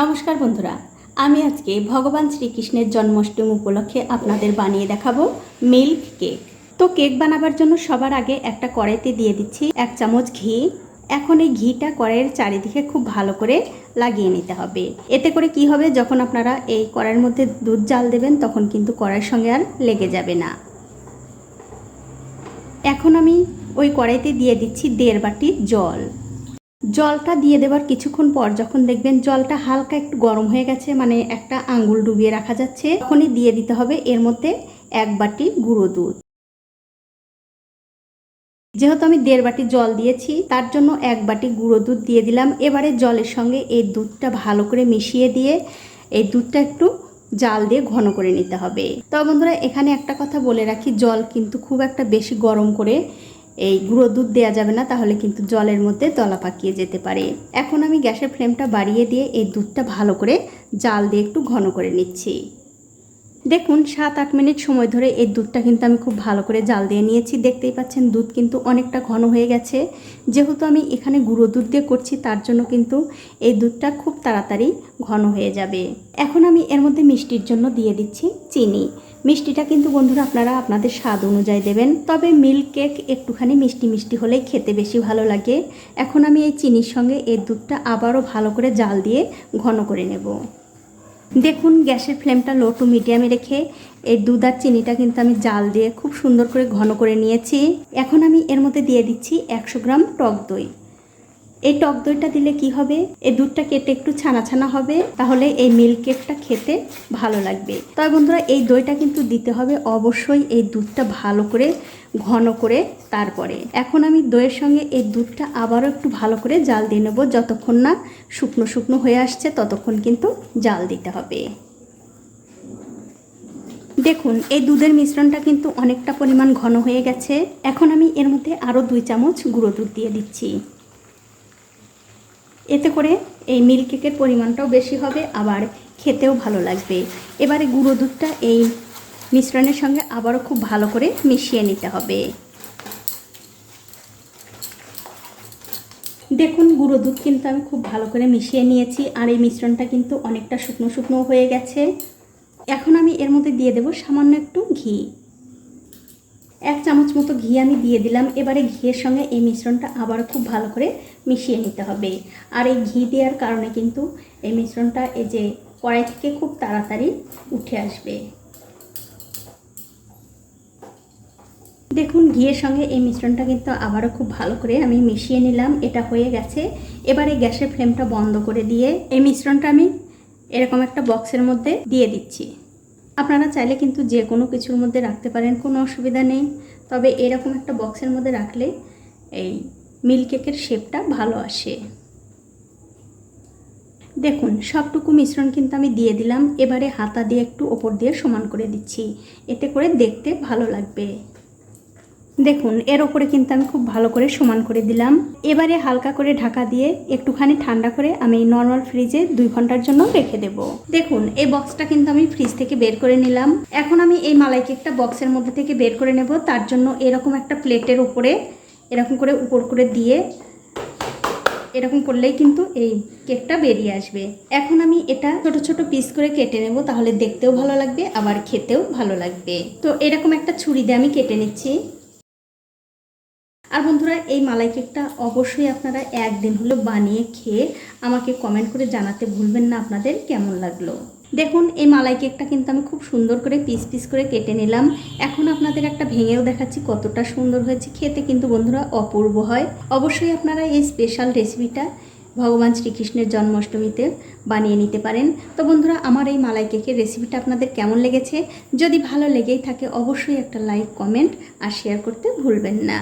নমস্কার বন্ধুরা, আমি আজকে ভগবান শ্রীকৃষ্ণের জন্মাষ্টমী উপলক্ষে আপনাদের বানিয়ে দেখাবো মিল্ক কেক। তো কেক বানাবার জন্য সবার আগে একটা কড়াইতে দিয়ে দিচ্ছি এক চামচ ঘি। এখন এই ঘিটা কড়াইয়ের চারিদিকে খুব ভালো করে লাগিয়ে নিতে হবে। এতে করে কি হবে, যখন আপনারা এই কড়াইয়ের মধ্যে দুধ জাল দেবেন, তখন কিন্তু কড়াইয়ের সঙ্গে আর লেগে যাবে না। এখন আমি ওই কড়াইতে দিয়ে দিচ্ছি দেড় বাটি জল। জলটা দিয়ে দেওয়ার কিছুক্ষণ পর যখন দেখবেন জলটা হালকা একটু গরম হয়ে গেছে মানে একটা আঙ্গুল ডুবিয়ে রাখা যাচ্ছে, তখনই দিয়ে দিতে হবে এর মধ্যে এক বাটি গুঁড়ো দুধ। যেহেতু আমি দেড় বাটি জল দিয়েছি, তার জন্য এক বাটি গুঁড়ো দুধ দিয়ে দিলাম। এবারে জলের সঙ্গে এই দুধটা ভালো করে মিশিয়ে দিয়ে, এই দুধটা একটু জাল দিয়ে ঘন করে নিতে হবে। তবে বন্ধুরা, এখানে একটা কথা বলে রাখি, জল কিন্তু খুব একটা বেশি গরম করে এই গুঁড়ো দুধ দেওয়া যাবে না, তাহলে কিন্তু জলের মধ্যে তলা পাকিয়ে যেতে পারে। এখন আমি গ্যাসের ফ্লেমটা বাড়িয়ে দিয়ে এই দুধটা ভালো করে জাল দিয়ে একটু ঘন করে নিচ্ছি। দেখুন, সাত, আট মিনিট সময় ধরে এই দুধটা কিন্তু আমি খুব ভালো করে জাল দিয়ে নিয়েছি। দেখতেই পাচ্ছেন, দুধ কিন্তু অনেকটা ঘন হয়ে গেছে। যেহেতু আমি এখানে গুঁড়ো দুধ দিয়ে করছি, তার জন্য কিন্তু এই দুধটা খুব তাড়াতাড়ি ঘন হয়ে যাবে। এখন আমি এর মধ্যে মিষ্টির জন্য দিয়ে দিচ্ছি চিনি। মিষ্টিটা কিন্তু বন্ধুরা আপনারা আপনাদের স্বাদ অনুযায়ী দেবেন। তবে মিল্ক কেক একটুখানি মিষ্টি মিষ্টি হলেই খেতে বেশি ভালো লাগে। এখন আমি এই চিনির সঙ্গে এই দুধটা আবারও ভালো করে জাল দিয়ে ঘন করে নেব। দেখুন, গ্যাসের ফ্লেমটা লো টু মিডিয়ামে রেখে এই দুধ আর চিনিটা কিন্তু আমি জাল দিয়ে খুব সুন্দর করে ঘন করে নিয়েছি। এখন আমি এর মধ্যে দিয়ে দিচ্ছি একশো গ্রাম টক দই। এই টক দইটা দিলে কি হবে? এই দুধটা কেটে একটু ছানা ছানা হবে, তাহলে এই মিল্ক কেকটা খেতে ভালো লাগবে। তবে বন্ধুরা, এই দইটা কিন্তু দিতে হবে অবশ্যই এই দুধটা ভালো করে, ঘন করে তারপরে। এখন আমি দইয়ের সঙ্গে এই দুধটা আবারও একটু ভালো করে জাল দিয়ে নেব, যতক্ষণ না শুকনো শুকনো হয়ে আসছে, ততক্ষণ কিন্তু জাল দিতে হবে। দেখুন, এই দুধের মিশ্রণটা কিন্তু অনেকটা পরিমাণ ঘন হয়ে গেছে। এখন আমি এর মধ্যে আরও দুই চামচ গুঁড়ো দুধ দিয়ে দিচ্ছি। এতে করে এই মিল্ক কেকের পরিমাণটাও বেশি হবে, আবার খেতেও ভালো লাগবে। এবারে গুঁড়ো দুধটা এই মিশ্রণের সঙ্গে আবারও খুব ভালো করে মিশিয়ে নিতে হবে। দেখুন, গুঁড়ো দুধ কিন্তু আমি খুব ভালো করে মিশিয়ে নিয়েছি, আর এই মিশ্রণটা কিন্তু অনেকটা শুকনো শুকনো হয়ে গেছে। এখন আমি এর মধ্যে দিয়ে দেব সামান্য একটু ঘি। এক চামচ মতো ঘি আমি দিয়ে দিলাম। এবারে ঘিয়ের সঙ্গে এই মিশ্রণটা আবারও খুব ভালো করে মিশিয়ে নিতে হবে। আর এই ঘি দেওয়ার কারণে কিন্তু এই মিশ্রণটা এই যে কড়াই থেকে খুব তাড়াতাড়ি উঠে আসবে। দেখুন, ঘিয়ের সঙ্গে এই মিশ্রণটা কিন্তু আবারও খুব ভালো করে আমি মিশিয়ে নিলাম। এটা হয়ে গেছে। এবারে গ্যাসের ফ্লেমটা বন্ধ করে দিয়ে এই মিশ্রণটা আমি এরকম একটা বক্সের মধ্যে দিয়ে দিচ্ছি। আপনারা চাইলে কিন্তু যে কোনো কিছুর মধ্যে রাখতে পারেন, কোনো অসুবিধা নেই। তবে এরকম একটা বক্সের মধ্যে রাখলে এই মিল্ক কেকের শেপটা ভালো আসে। দেখুন, সবটুকু মিশ্রণ কিন্তু আমি দিয়ে দিলাম। এবারে হাতা দিয়ে একটু ওপর দিয়ে সমান করে দিচ্ছি। এতে করে দেখতে ভালো লাগবে। দেখুন, এর ওপরে কিন্তু আমি খুব ভালো করে সমান করে দিলাম। এবারে হালকা করে ঢাকা দিয়ে একটুখানি ঠান্ডা করে আমি নর্মাল ফ্রিজে দুই ঘণ্টার জন্য রেখে দেব। দেখুন, এই বক্সটা কিন্তু আমি ফ্রিজ থেকে বের করে নিলাম। এখন আমি এই মালাই কেকটা বক্সের মধ্যে থেকে বের করে নেব। তার জন্য এরকম একটা প্লেটের ওপরে এরকম করে উপর করে দিয়ে এরকম করলেই কিন্তু এই কেকটা বেরিয়ে আসবে। এখন আমি এটা ছোট ছোট পিস করে কেটে নেব, তাহলে দেখতেও ভালো লাগবে, আবার খেতেও ভালো লাগবে। তো এরকম একটা ছুরি দিয়ে আমি কেটে নিচ্ছি। আর বন্ধুরা, এই মালাই কেকটা অবশ্যই আপনারা একদিন হলেও বানিয়ে খেয়ে আমাকে কমেন্ট করে জানাতে ভুলবেন না আপনাদের কেমন লাগল। দেখুন, এই মালাই কেকটা কিন্তু আমি খুব সুন্দর করে পিস পিস করে কেটে নিলাম। এখন আপনাদের একটা ভেঙেও দেখাচ্ছি কতটা সুন্দর হয়েছে। খেতে কিন্তু বন্ধুরা অপূর্ব হয়। অবশ্যই আপনারা এই স্পেশাল রেসিপিটা ভগবান শ্রীকৃষ্ণের জন্মাষ্টমীতে বানিয়ে নিতে পারেন। তো বন্ধুরা, আমার এই মালাই কেকের রেসিপিটা আপনাদের কেমন লেগেছে? যদি ভালো লেগেই থাকে, অবশ্যই একটা লাইক কমেন্ট আর শেয়ার করতে ভুলবেন না।